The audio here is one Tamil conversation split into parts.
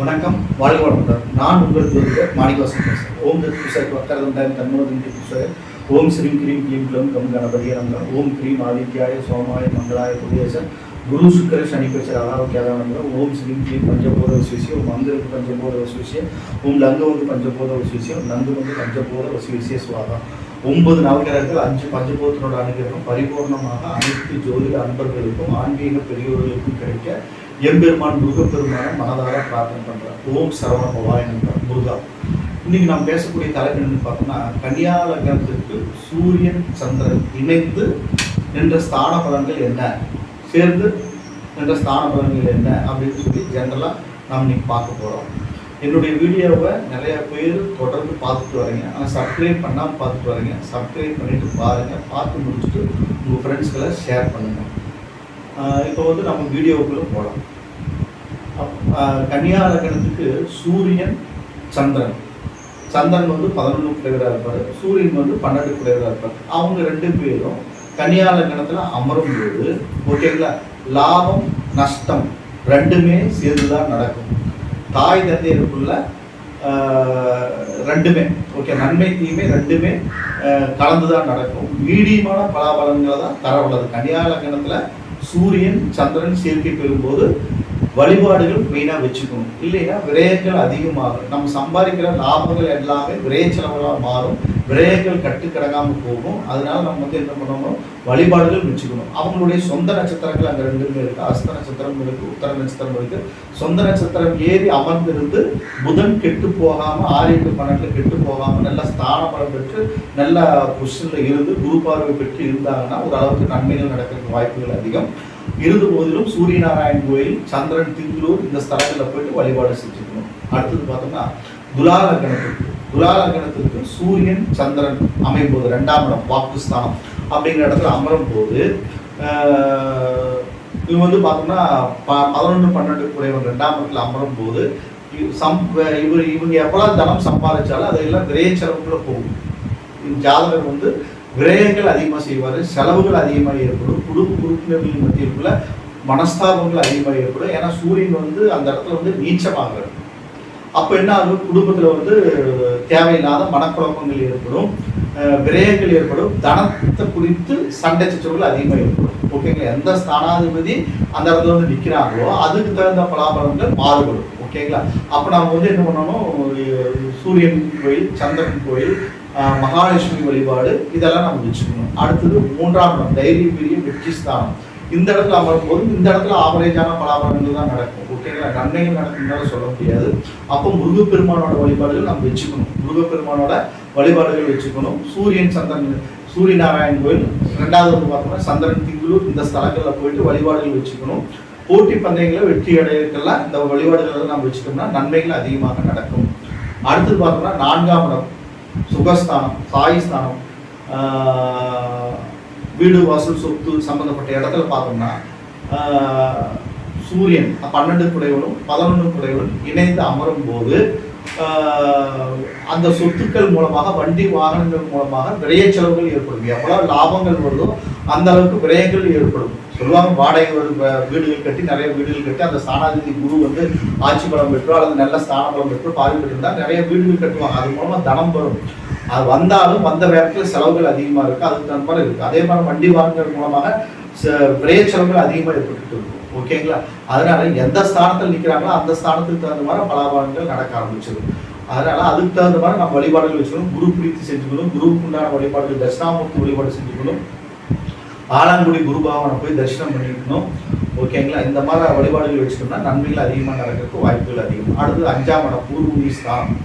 வணக்கம். வாழ்க வளமுடன். நான் உங்கள் குருவர் மாணிக்கவாசன் பேசுகிறேன். ஓம் தத் புஷக் வக்கரதண்டாயம் தன்மோதந்தி புஷக ஓம் ஸ்ரீம் கிரீம் கிளீம் கிளம் கம் கணபதிய நமக ஓம் கிரீம் ஆதித்யாய சோமாய மங்களாய குடியரசர் குரு சுக்கர சனிப்பேச்சர் ஆரோக்கியாத நமக ஓம் ஸ்ரீம் கிளீம் பஞ்சபோத வசிவிசிய. ஓம் மந்திரக்கு பஞ்சபோத வசிவிசிய. ஓம் லங்கு வந்து பஞ்சபோத வசிவிசிய. லங்கு வந்து பஞ்சபோத வசிவிசிய சுவாதம் ஒன்பது நவகிரகங்கள் அஞ்சு பஞ்சபோதனோட அனுகிரகம் பரிபூர்ணமாக அனைத்து ஜோதிட அன்பர்களுக்கும் ஆன்மீக பெரியோர்களுக்கும் கிடைக்க எம்பெருமான் முருகப்பெருமான மனதார பிரார்த்தனை பண்ணுறேன் ஓம் சரவண பவாய் முருகா. இன்னைக்கு நாம் பேசக்கூடிய தலைப்பு என்னன்னு பார்த்தோம்னா கன்னியா சூரியன் சந்திரன் இணைந்து என்ற ஸ்தான பலன்கள் என்ன? சேர்ந்து என்ற ஸ்தான பலன்கள் என்ன? அப்படின்னு சொல்லி ஜென்ரலாக நாம் இன்னைக்கு பார்க்க போகிறோம் என்னுடைய வீடியோவை நிறைய பேர் தொடர்ந்து பார்த்துட்டு வரீங்க ஆனால் சப்ஸ்கிரைப் பண்ணாமல் பார்த்துட்டு வரீங்க சப்ஸ்கிரைப் பண்ணிவிட்டு பாருங்கள் பார்த்து முடிச்சுட்டு உங்கள் ஃப்ரெண்ட்ஸ்களை ஷேர் பண்ணுங்கள் இப்போ வந்து நம்ம வீடியோவுக்குள்ளே போகலாம் கன்னியா லக்னத்துக்கு சூரியன் சந்திரன். சந்திரன் வந்து பதினொன்று குடைவராக இருப்பார். சூரியன் வந்து பன்னெண்டு குடைவராக இருப்பார். அவங்க ரெண்டு பேரும் கன்னியா லக்னத்தில் அமரும் போது ஓகேங்களா லாபம் நஷ்டம் ரெண்டுமே சேர்ந்து தான் நடக்கும். தாய் தந்தையருக்குள்ள ரெண்டுமே ஓகே நன்மை தீமை ரெண்டுமே கலந்து தான் நடக்கும். மீடியமான பலாபலன்களை தான் தர உள்ளது. கன்னியா லக்னத்தில் சூரியன் சந்திரன் சேர்க்கை பெறும்போது வழிபாடுகள் மெயினாக வச்சுக்கணும். இல்லைன்னா விரயங்கள் அதிகமாகும். நம்ம சம்பாதிக்கிற லாபங்கள் எல்லாமே விரய செலவுகளாக மாறும். விரயங்கள் கட்டுக்கடங்காமல் போகும். அதனால நம்ம வந்து என்ன பண்ணணும்? வழிபாடுகள் வச்சுக்கணும். அவங்களுடைய சொந்த நட்சத்திரங்கள் அங்கே ரெண்டுமே இருக்குது அஸ்த நட்சத்திரம் இருக்குது உத்தர நட்சத்திரம் இருக்குது சொந்த நட்சத்திரம் ஏறி அமர்ந்திருந்து புதன் கெட்டு போகாமல் ஆறு எட்டு பன்னெண்டில் கெட்டு போகாமல் நல்ல ஸ்தான பலம் பெற்று நல்ல பொசிஷனில் இருந்து குரு பார்வை பெற்று இருந்தாங்கன்னா ஒரு அளவுக்கு நன்மைகள் நடக்கிறதுக்கு வாய்ப்புகள் அதிகம். இருந்த போதிலும் சூரியநாராயண் கோயில் சந்திரன் திங்களூர் இந்த ஸ்தலத்தில் போயிட்டு வழிபாடு செஞ்சுக்கணும். அடுத்தது பார்த்தோம்னா துலாலக்கணத்துக்கு துலாலக்கணத்துக்கு சூரியன் சந்திரன் அமையும் போது ரெண்டாம் இடம் வாக்குஸ்தானம் அப்படிங்கிற இடத்துல அமரும் போது இவங்க வந்து பார்த்தோம்னா ப பதினொன்று பன்னெண்டு குறைவன் ரெண்டாம் இடத்துல அமரும் போது சம் இவர் இவங்க எவ்வளோ தனம் சம்பாதிச்சாலும் அதெல்லாம் விரைய செலவுக்குள்ள போகும் ஜாதகர் வந்து விரயங்கள் அதிகமாக செய்வார் செலவுகள் அதிகமாக ஏற்படும் குடும்ப உறுப்பினர்களின் மத்தியில் மனஸ்தாபங்கள் அதிகமாக ஏற்படும். ஏன்னா சூரியன் வந்து அந்த இடத்துல வந்து நீச்சமாகிறது. அப்போ என்ன ஆகும்? குடும்பத்தில் வந்து தேவையில்லாத மனக்குழப்பங்கள் ஏற்படும் விரயங்கள் ஏற்படும் தனத்தை குறித்து சண்டை சச்சரவுகள் அதிகமாக ஏற்படும். ஓகேங்களா எந்த ஸ்தானாதிபதி அந்த இடத்துல வந்து நிற்கிறாங்களோ அதுக்கு தகுந்த பலாபலங்கள் மாறுபடும். ஓகேங்களா அப்போ நம்ம வந்து என்ன பண்ணணும்? சூரியன் கோயில் சந்திரன் கோயில் மகாலட்சுமி வழிபாடு இதெல்லாம் நம்ம வச்சுக்கணும். அடுத்தது மூன்றாம் இடம் தைரிய பெரிய வெற்றி ஸ்தானம். இந்த இடத்துல அமரும் போது இந்த இடத்துல ஆவரேஜான பலாபலன்கள் தான் நடக்கும். ஓகேங்களா நன்மைகள் நடக்கும்னால சொல்ல முடியாது. அப்போ முருகப்பெருமானோட வழிபாடுகள் நம்ம வச்சுக்கணும். முருகப்பெருமானோட வழிபாடுகள் வச்சுக்கணும். சூரியன் சந்திரன் சூரிய நாராயண் கோயில் ரெண்டாவது வந்து பார்த்தோம்னா சந்திரன் திங்களூர் இந்த ஸ்தலங்களில் போயிட்டு வழிபாடுகள் வச்சுக்கணும். போட்டி பந்தயங்களை வெற்றி அடையறதுக்கெல்லாம் இந்த வழிபாடுகளை நம்ம வச்சுட்டோம்னா நன்மைகள் அதிகமாக நடக்கும். அடுத்தது பார்த்தோம்னா நான்காம் இடம் சுகஸ்தானம் சாய் ஸ்தானம் வீடு வாசல் சொத்து சம்பந்தப்பட்ட இடத்துல பார்த்தோம்னா சூரியன் பன்னெண்டு குடைவனும் பதினொன்று குடைவனும் இணைந்து அமரும் போது அந்த சொத்துக்கள் மூலமாக வண்டி வாகனங்கள் மூலமாக விரைய செலவுகள் ஏற்படும். எவ்வளோ லாபங்கள் வருதோ அந்த அளவுக்கு விரயங்கள் ஏற்படும். சொல்லுவாங்க வாடகை ஒரு வீடுகள் கட்டி நிறைய வீடுகள் கட்டி அந்த ஸ்தானாதிபதி குரு வந்து ஆட்சி பலம் பெற்றோ அல்லது நல்ல ஸ்தான பலம் பெற்றோ பார்வை பெற்றிருந்தால் நிறைய வீடுகள் கட்டுவாங்க. அது மூலமாக தனம் வரும். அது வந்தாலும் வந்த வேகத்தில் செலவுகள் அதிகமாக இருக்குது அதுக்கு தகுந்த மாதிரி இருக்கு. அதே மாதிரி வண்டி வாங்குறது மூலமாக ச- விரைய செலவுகள் அதிகமாக ஏற்பட்டு இருக்கும் ஓகேங்களா? அதனால எந்த ஸ்தானத்தில் நிற்கிறாங்களோ அந்த ஸ்தானத்துக்கு தகுந்த மாதிரி பலாபலன்கள் நடக்க ஆரம்பிச்சிடும். அதனால அதுக்கு தகுந்த மாதிரி நம்ம வழிபாடுகள் வச்சுக்கணும். குரு பிரீத்தி செஞ்சுக்கணும். குருவுக்கு உண்டான வழிபாடுகள் தட்சிணாமூர்த்தி வழிபாடு செஞ்சுக்கணும். ஆலாங்குடி குருபாவனை போய் தரிசனம் பண்ணிக்கணும் ஓகேங்களா இந்த மாதிரி வழிபாடுகள் வச்சுட்டோம்னா நன்மைகள் அதிகமாக நடக்கிறதுக்கு வாய்ப்புகள் அதிகம். அடுத்தது அஞ்சாம் இடம் பூர்வீ ஸ்தானம்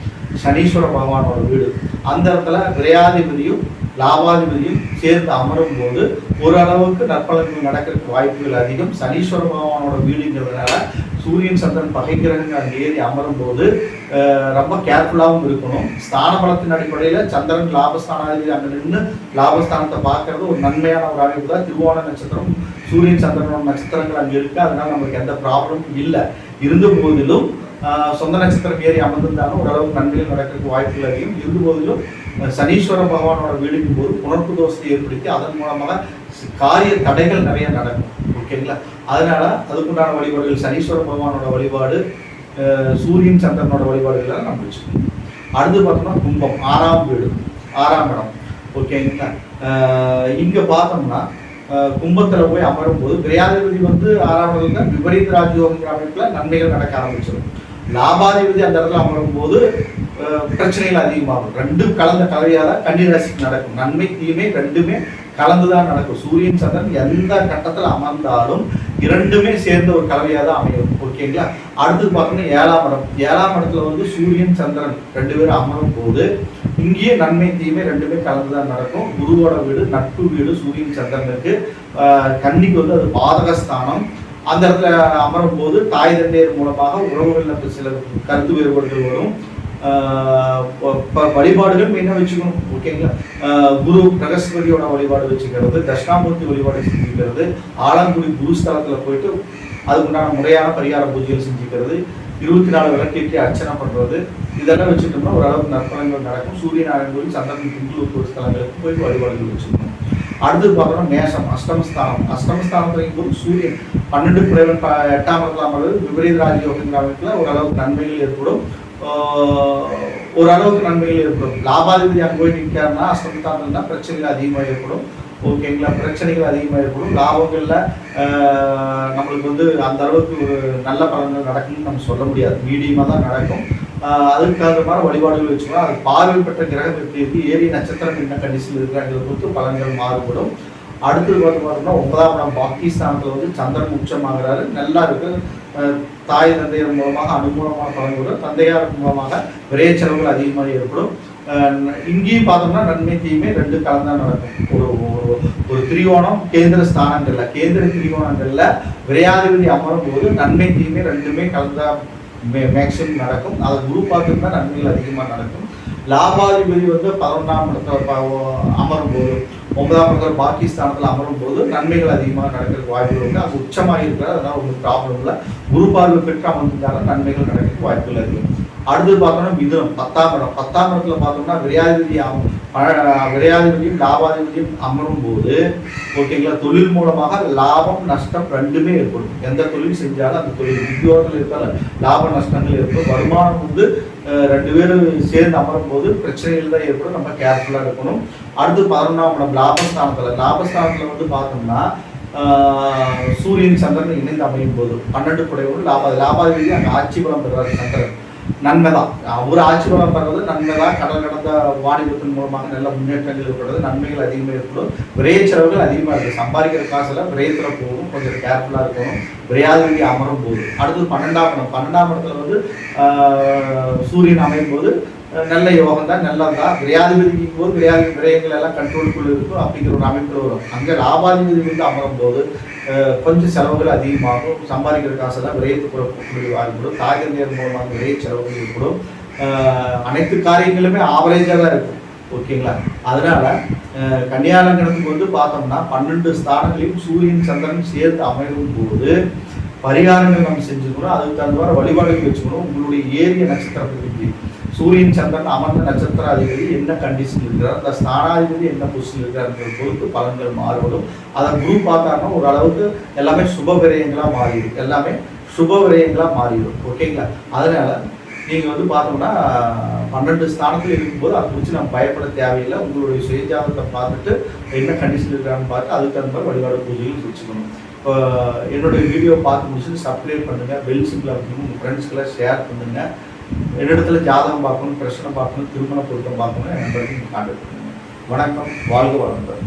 சனீஸ்வர பகவானோட வீடு. அந்த இடத்துல விரையாதிபதியும் லாபாதிபதியும் சேர்ந்து அமரும் போது ஓரளவுக்கு நற்பலன்கள் நடக்கிறதுக்கு வாய்ப்புகள் அதிகம். சனீஸ்வர பகவானோட வீடுங்கிறதுனால சூரியன் சந்திரன் பகை கிரகங்கள் அங்கே ஏறி அமரும் போது ரொம்ப கேர்ஃபுல்லாகவும் இருக்கணும். ஸ்தான பலத்தின் அடிப்படையில் சந்திரன் லாபஸ்தானாதிபதி அங்கே நின்று லாபஸ்தானத்தை பார்க்கறது ஒரு நன்மையான ஒரு அமைப்பு தான். திருவோண நட்சத்திரம் சூரியன் சந்திரனோட நட்சத்திரங்கள் அங்கே இருக்குது அதனால் நமக்கு எந்த ப்ராப்ளமும் இல்லை. இருந்த போதிலும் சொந்த நட்சத்திரம் ஏறி அமர்ந்திருந்தாலும் ஓரளவுக்கு நன்மைகள் நடக்கிறதுக்கு வாய்ப்புகள் அதிகம். இருந்த போதிலும் சனீஸ்வர பகவானோட வீடுக்கும் போது புணர்ப்பு தோஷத்தை ஏற்படுத்தி அதன் மூலமாக காரிய தடைகள் நிறைய நடக்கும். ஓகேங்களா? அதனால அதுக்குண்டான வழிபாடுகள் சனீஸ்வர பகவானோட வழிபாடு சூரியன் சந்திரனோட வழிபாடுகள்லாம் நம்ம வச்சுக்கணும் அடுத்து பார்த்தோம்னா கும்பம் ஆறாம் வீடு ஆறாம் இடம். ஓகேங்களா? இங்கே பார்த்தோம்னா கும்பத்தில் போய் அமரும் போது கிரியாதிபதி வந்து ஆறாம் இடத்துல விபரீத ராஜயோகங்கிற அமைப்பில் நன்மைகள் நடக்க ஆரம்பிச்சிடும் லாபாதிபதி அந்த இடத்துல அமரும் போது பிரச்சனைகள் அதிகமாகும். ரெண்டும் கலந்த கலவையால கன்னிராசிக்கு நடக்கும். நன்மை தீமை ரெண்டுமே கலந்துதான் நடக்கும். சூரியன் சந்திரன் எந்த கட்டத்தில் அமர்ந்தாலும் இரண்டுமே சேர்ந்த ஒரு கலவையாக தான் அமையும் ஓகேங்களா அடுத்து பார்த்தோம்னா ஏழாம் இடம். ஏழாம் இடத்துல வந்து சூரியன் சந்திரன் ரெண்டு பேரும் அமரும் போது இங்கேயே நன்மை தீமை ரெண்டுமே கலந்துதான் நடக்கும். குருவோட வீடு நட்பு வீடு சூரியன் சந்திரனுக்கு கன்னிக்கு வந்து அது பாதகஸ்தானம். அந்த இடத்துல அமரும் போது தாய் தந்தையர் மூலமாக உறவுகளில் சில கருத்து வேறுபாடுகள் வரும். ப- வழிபாடுகள் என்ன வச்சுக்கணும் ஓகேங்களா? குரு பிரகஸ்பதியோட வழிபாடு வச்சுக்கிறது தட்சிணாமூர்த்தி வழிபாடு செஞ்சுக்கிறது ஆலங்குடி குருஸ்தலத்தில் போயிட்டு அதுக்கு உண்டான முறையான பரிகார பூஜைகள் செஞ்சுக்கிறது இருபத்தி நாலு விளக்கேற்றி அர்ச்சனை பண்ணுறது இதெல்லாம் வச்சுட்டோம்னா ஓரளவுக்கு நற்பலங்கள் நடக்கும். சூரிய நாராயண கோயில் சந்திரன் திங்களூர் ஸ்தலங்களுக்கு போய் வழிபாடுகள் வச்சுக்கணும். அடுத்து பார்த்தோம்னா மேஷம் அஷ்டமஸ்தானம். அஷ்டமஸ்தானத்துக்கு போது சூரியன் பன்னெண்டு குறைவன் எட்டாம் இருக்கலாம் அல்லது விபரீத ராஜயோகங்கிற ஓரளவுக்கு நன்மைகள் ஏற்படும். ஓரளவுக்கு நன்மைகள் ஏற்படும். லாபாதிபதி அங்கே போய் நிற்கிறாருன்னா அஷ்டமஸ்தானம்னா பிரச்சனைகள் அதிகமாக ஏற்படும். ஓகேங்களா பிரச்சனைகள் அதிகமாக ஏற்படும். லாபங்களில் நம்மளுக்கு வந்து அந்த அளவுக்கு நல்ல பலன்கள் நடக்கும்னு நம்ம சொல்ல முடியாது. மீடியமாக தான் நடக்கும். அதுக்கு தகுந்த வழிபாடுகள் வச்சுக்கலாம் அது பார்வை பெற்ற கிரகம் எப்படி இருக்கு ஏரிய நட்சத்திரம் என்ன கண்டிஷனில் இருக்கிறாங்கிறத பொறுத்து பலன்கள் மாறுபடும். அடுத்தது பார்த்து பார்த்தோம்னா ஒன்பதாம் இடம் பாகிஸ்தானத்தில் வந்து சந்திரன் உச்சமாகிறாரு. நல்லா இருக்கு. தாய் தந்தையர் மூலமாக அனுகூலமாக பலன் தந்தையார் மூலமாக விரைய செலவுகள் அதிகமாக ஏற்படும். இங்கேயும் பார்த்தோம்னா நன்மை தீமை ரெண்டு கலந்தா நடக்கும். ஒரு ஒரு- ஒரு திரிகோணம் கேந்திர ஸ்தானங்கள்ல கேந்திர திரிகோணங்கள்ல விரையாதிபதி அமரும் போது நன்மை தீமை ரெண்டுமே கலந்தா மேக்சிமம் நடக்கும். அது குரூப்பாக இருந்தால் நன்மைகள் அதிகமாக நடக்கும். லாபாதிபதி வந்து பதினொன்றாம் இடத்துல ப- அமரும் போது ஒன்பதாம் இடத்துல பாகிஸ்தானத்தில் அமரும் போது நன்மைகள் அதிகமாக நடக்கிறதுக்கு வாய்ப்புகள் உண்டு அது உச்சமாக இருக்கிறது. அதனால் உங்களுக்கு ப்ராப்ளம் இல்லை. குரு பார்வை பெற்று அமர்ந்திருந்தாலும் நன்மைகள் நடக்கிறதுக்கு வாய்ப்புகள் அதிகம். அடுத்து பார்த்தோம்னா மிதுனம் பத்தாம் இடம். பத்தாம் இடத்துல பார்த்தோம்னா விரையாதிபதி விரையாதிபதியும் லாபாதிபதியும் அமரும் போது ஓகேங்களா தொழில் மூலமாக லாபம் நஷ்டம் ரெண்டுமே ஏற்படும். எந்த தொழில் செஞ்சாலும் அந்த தொழில் உத்தியோகத்தில் இருக்கிற லாப நஷ்டங்கள் ஏற்படும். வருமானம் வந்து ரெண்டு பேரும் சேர்ந்து அமரும் போது பிரச்சனைகள் தான் ஏற்படும். நம்ம கேர்ஃபுல்லாக இருக்கணும். அடுத்து பதினொன்றாம் இடம் லாபஸ்தானத்தில். லாபஸ்தானத்தில் வந்து பார்த்தோம்னா சூரியன் சந்திரன் இணைந்து அமையும் போது பன்னெண்டு குடையோடு லாப லாபாதிபதி அங்கே ஆட்சி பலம் பெறுவார் சந்திரன். நன்மை தான் அவர் ஆட்சி நன்மை தான் கடல் கடந்த வாணிபத்தின் மூலமாக நல்ல முன்னேற்றங்கள் ஏற்படுறது நன்மைகள் அதிகமாக ஏற்படும். விரைய செலவுகள் அதிகமாக இருக்குது சம்பாதிக்கிற காசுல விரயத்தில் போகும் கொஞ்சம் கேர்ஃபுல்லாக இருக்கணும். விரையாதிபதி அமரும் போது. அடுத்தது பன்னெண்டாம் இடம். பன்னெண்டாம் இடத்துல வந்து ஆஹ், சூரியன் அமையும் போது நல்ல யோகம் தான் நல்லது தான். விரையாதிபதிக்கும் போது விரையாதி விரயங்கள் எல்லாம் கண்ட்ரோலுக்குள்ளே இருக்கும். அப்படிங்கிற ஒரு அமைப்பில் வரும். அங்கே லாபாதிபதி வந்து அமரும் போது கொஞ்சம் செலவுகள் அதிகமாகும். சம்பாதிக்கிற காசெல்லாம் விரயத்துக்குள்ள வாய்ப்புடும் தாய் தந்தையர் மூலமாக விரைய செலவுகள் ஏற்படும். அனைத்து காரியங்களுமே ஆவரேஜாக தான் இருக்கும். ஓகேங்களா? அதனால அஹ், கன்னியாலங்கணத்துக்கு வந்து பார்த்தோம்னா பன்னெண்டு ஸ்தானங்களையும் சூரியன் சந்திரன் சேர்த்து அமையும் போது பரிகாரங்கள் நம்ம செஞ்சுக்கணும். அதுக்கு தகுந்த மாதிரி வழிபாடுகள் வச்சுக்கணும். உங்களுடைய ஏரிய நட்சத்திரத்துக்கு சூரியன் சந்திரன் அமர்ந்த நட்சத்திர அதிபதி என்ன கண்டிஷன் இருக்கிறார் அந்த ஸ்தானாதிபதி என்ன பொசிஷன் இருக்கிறார் பொறுத்து பலன்கள் மாறுபடும். அதை குரு பார்த்தாருன்னா ஓரளவுக்கு எல்லாமே சுப விரயங்களாக மாறிடும். எல்லாமே சுப விரயங்களாக மாறிடும். ஓகேங்களா அதனால நீங்கள் வந்து பார்த்தோம்னா பன்னெண்டு ஸ்தானத்தில் இருக்கும்போது அதை குறித்து நம்ம பயப்பட தேவையில்லை. உங்களுடைய சுயஜாதத்தை பார்த்துட்டு என்ன கண்டிஷன் இருக்கிறான்னு பார்த்து அதுக்கு தகுந்த மாதிரி வழிபாடு பூஜைகள் குறிச்சுக்கணும் இப்போ என்னுடைய வீடியோ பார்த்து முடிச்சுட்டு சப்ஸ்கிரைப் பண்ணுங்கள் பெல் சிம்பிள் அப்படின்னு உங்கள் ஃப்ரெண்ட்ஸ்க்கெல்லாம் ஷேர் பண்ணுங்க என்னிடத்துல ஜாதகம் பார்க்கணும் பிரச்சனை பார்க்கணும் திருமண பொருத்தம் பார்க்கணும் என் காண்டு வணக்கம் வாழ்க வளமுடன்.